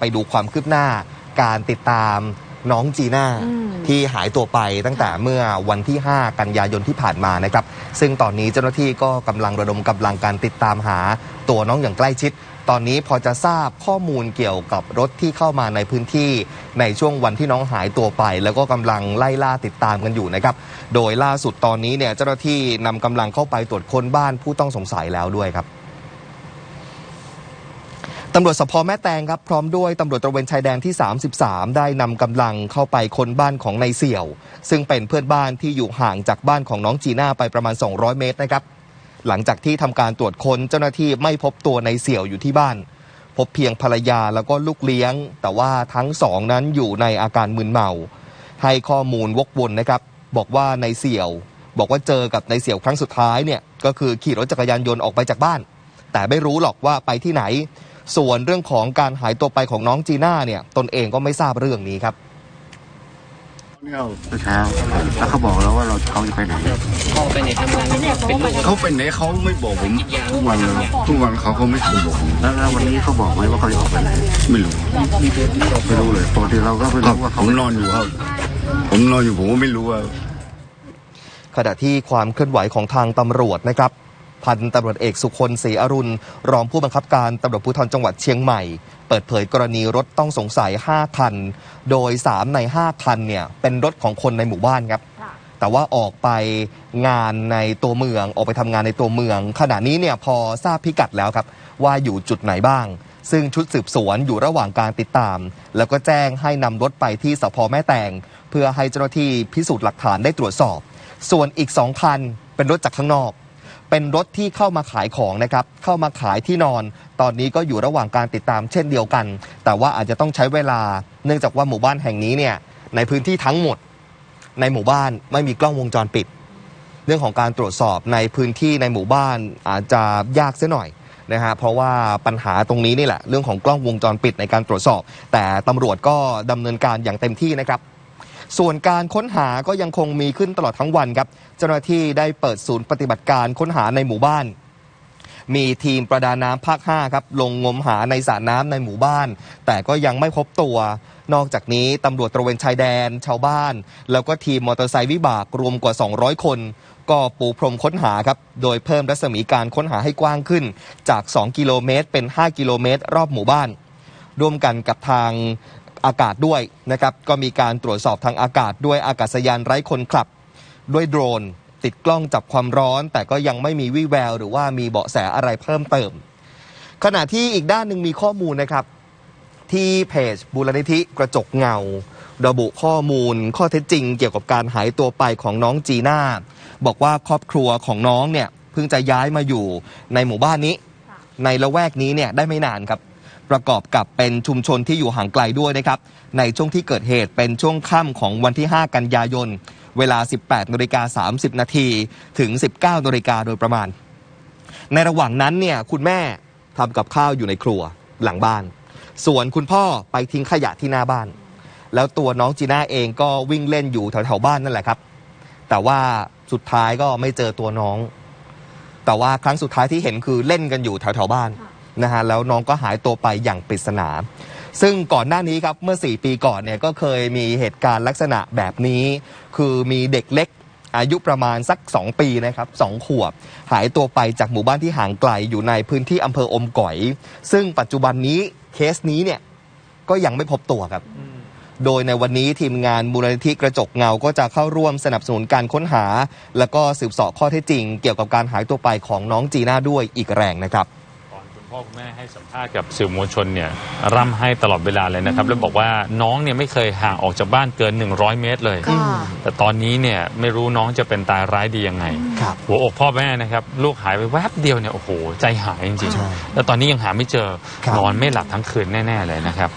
ไปดูความคืบหน้าการติดตามน้องจีน่าอืมที่หายตัวไปตั้งแต่เมื่อวันที่ 5 กันยายนที่ผ่านมานะครับ ซึ่งตอนนี้เจ้าหน้าที่ก็กำลังระดมกำลังการติดตามหาตัวน้องอย่างใกล้ชิด ตอนนี้พอจะทราบข้อมูลเกี่ยวกับรถที่เข้ามาในพื้นที่ในช่วงวันที่น้องหายตัวไป แล้วก็กำลังไล่ล่าติดตามกันอยู่นะครับ โดยล่าสุดตอนนี้เนี่ยเจ้าหน้าที่นำกำลังเข้าไปตรวจค้นบ้านผู้ต้องสงสัยแล้วด้วยครับ ตำรวจสพแม่แตงครับพร้อมด้วยตำรวจตระเวนชายแดนที่ 33 ได้นำกำลังเข้าไปค้นบ้านของนายเสี่ยว ซึ่งเป็นเพื่อนบ้านที่อยู่ห่างจากบ้านของน้องจีน่าไปประมาณ 200 เมตรนะครับ หลังจากที่ทำการตรวจค้นเจ้าหน้าที่ไม่พบตัวนายเสี่ยวอยู่ที่บ้าน พบเพียงภรรยาแล้วก็ลูกเลี้ยง แต่ว่าทั้งสองนั้นอยู่ในอาการมึนเมา ให้ข้อมูลวกวนนะครับ บอกว่านายเสี่ยว บอกว่าเจอกับนายเสี่ยวครั้งสุดท้ายเนี่ยก็คือขี่รถจักรยานยนต์ออกไปจากบ้าน แต่ไม่รู้หรอกว่าไปที่ไหน ส่วนเรื่องของการหายตัวไปของน้องจีน่าเนี่ยตนเองก็ไม่ทราบเรื่องนี้ครับเนี่ยเมื่อเช้าแล้วเขาบอกแล้วว่าเราเขาจะไปไหนพ่อไปไหนทำงานเป็นลูกเขาไปไหนเขาไม่บอกผมทุกวันเลยทุกวันเขาเขาไม่เคยบอกผมแล้วแล้ววันนี้เขาบอกไหมว่าเขาจะออกไปไหนไม่รู้ไม่รู้เลยปกติเราก็ไม่รู้ว่าผมนอนอยู่ครับผมนอนอยู่ผมก็ไม่รู้ว่าขณะที่ความเคลื่อนไหวของทางตำรวจนะครับ พันตำรวจเอกสุคนศรีอรุณ รองผู้บังคับการตำรวจภูธรจังหวัดเชียงใหม่ เปิดเผยกรณีรถต้องสงสัย 5 คัน โดย 3 ใน 5 คันเนี่ยเป็นรถของคนในหมู่บ้านครับค่ะแต่ว่าออกไปงานในตัวเมืองออกไปทำงานในตัวเมือง ขณะนี้เนี่ยพอทราบพิกัดแล้วครับ ว่าอยู่จุดไหนบ้าง ซึ่งชุดสืบสวนอยู่ระหว่างการติดตาม แล้วก็แจ้งให้นำรถไปที่สพแม่แตงเพื่อให้เจ้าหน้าที่พิสูจน์หลักฐานได้ตรวจสอบ ส่วนอีกสองคันเป็นรถจากข้างนอก เป็นรถที่เข้ามาขายของนะครับเข้ามาขายที่นอน ตอนนี้ก็อยู่ระหว่างการติดตามเช่นเดียวกัน แต่ว่าอาจจะต้องใช้เวลา เนื่องจากว่าหมู่บ้านแห่งนี้เนี่ยในพื้นที่ทั้งหมด ในหมู่บ้านไม่มีกล้องวงจรปิด เรื่องของการตรวจสอบในพื้นที่ในหมู่บ้านอาจจะยากเสียหน่อยนะฮะเพราะว่าปัญหาตรงนี้นี่แหละเรื่องของกล้องวงจรปิดในการตรวจสอบ แต่ตำรวจก็ดำเนินการอย่างเต็มที่นะครับ ส่วนการค้นหาก็ยังคงมีขึ้นตลอดทั้งวันครับ เจ้าหน้าที่ได้เปิดศูนย์ปฏิบัติการค้นหาในหมู่บ้าน มีทีมประดาน้ำภาค 5 ครับลงงมหาในสระน้ำในหมู่บ้าน แต่ก็ยังไม่พบตัวนอกจากนี้ตำรวจตระเวนชายแดน ชาวบ้าน แล้วก็ทีมมอเตอร์ไซค์วิบากรวมกว่า 200 คน ก็ปูพรมค้นหาครับ โดยเพิ่มรัศมีการค้นหาให้กว้างขึ้น จาก 2 กิโลเมตรเป็น 5 กิโลเมตร รอบหมู่บ้าน ร่วมกันกับทาง อากาศด้วยนะครับก็มีการตรวจสอบทางอากาศด้วยอากาศยานไร้คนขับ ด้วยโดรน ติดกล้องจับความร้อน แต่ก็ยังไม่มีวี่แวว หรือว่ามีเบาะแสอะไรเพิ่มเติม ขณะที่อีกด้านหนึ่งมีข้อมูลนะครับ ที่เพจบูรณิธิกระจกเงา ระบุข้อมูลข้อเท็จจริง เกี่ยวกับการหายตัวไปของน้องจีน่าบอกว่าครอบครัวของน้องเนี่ยเพิ่งจะย้ายมาอยู่ในหมู่บ้านนี้ ในละแวกนี้เนี่ยได้ไม่นานครับ ประกอบกับเป็นชุมชนที่อยู่ห่างไกลด้วยนะครับ ในช่วงที่เกิดเหตุเป็นช่วงค่ำของวันที่ 5 กันยายน เวลา 18นาฬิกา30 นาทีถึง 19นาฬิกาโดยประมาณ ในระหว่างนั้นเนี่ยคุณแม่ทำกับข้าวอยู่ในครัวหลังบ้าน ส่วนคุณพ่อไปทิ้งขยะที่หน้าบ้าน แล้วตัวน้องจีน่าเองก็วิ่งเล่นอยู่แถวๆบ้านนั่นแหละครับ แต่ว่าสุดท้ายก็ไม่เจอตัวน้อง แต่ว่าครั้งสุดท้ายที่เห็นคือเล่นกันอยู่แถวๆบ้าน นะฮะแล้วน้องก็หายตัวไปอย่างปริศนา ซึ่งก่อนหน้านี้ครับเมื่อ 4 ปีก่อนเนี่ยก็เคยมีเหตุการณ์ลักษณะแบบนี้ คือมีเด็กเล็กอายุประมาณสัก 2 ปีนะครับสองขวบ หายตัวไปจากหมู่บ้านที่ห่างไกลอยู่ในพื้นที่อำเภออมก๋อย ซึ่งปัจจุบันนี้เคสนี้เนี่ยก็ยังไม่พบตัวครับ โดยในวันนี้ทีมงานมูลนิธิกระจกเงาก็จะเข้าร่วมสนับสนุนการค้นหา แล้วก็สืบสอบข้อเท็จจริง เกี่ยวกับการหายตัวไปของน้องจีน่าด้วยอีกแรงนะครับ พ่อคุณแม่ให้สัมภาษณ์กับสื่อมวลชนเนี่ยร่ำให้ตลอดเวลาเลยนะครับ แล้วบอกว่าน้องเนี่ยไม่เคยห่างออกจากบ้านเกิน 100 เมตรเลย ค่ะ แต่ตอนนี้เนี่ยไม่รู้น้องจะเป็นตายร้ายดียังไง ครับ หัวอกพ่อแม่นะครับ ลูกหายไปแวบเดียวเนี่ยโอ้โห ใจหายจริงใช่ๆ แล้วตอนนี้ยังหาไม่เจอ ครับ นอนไม่หลับทั้งคืนแน่ ๆ เลยนะครับ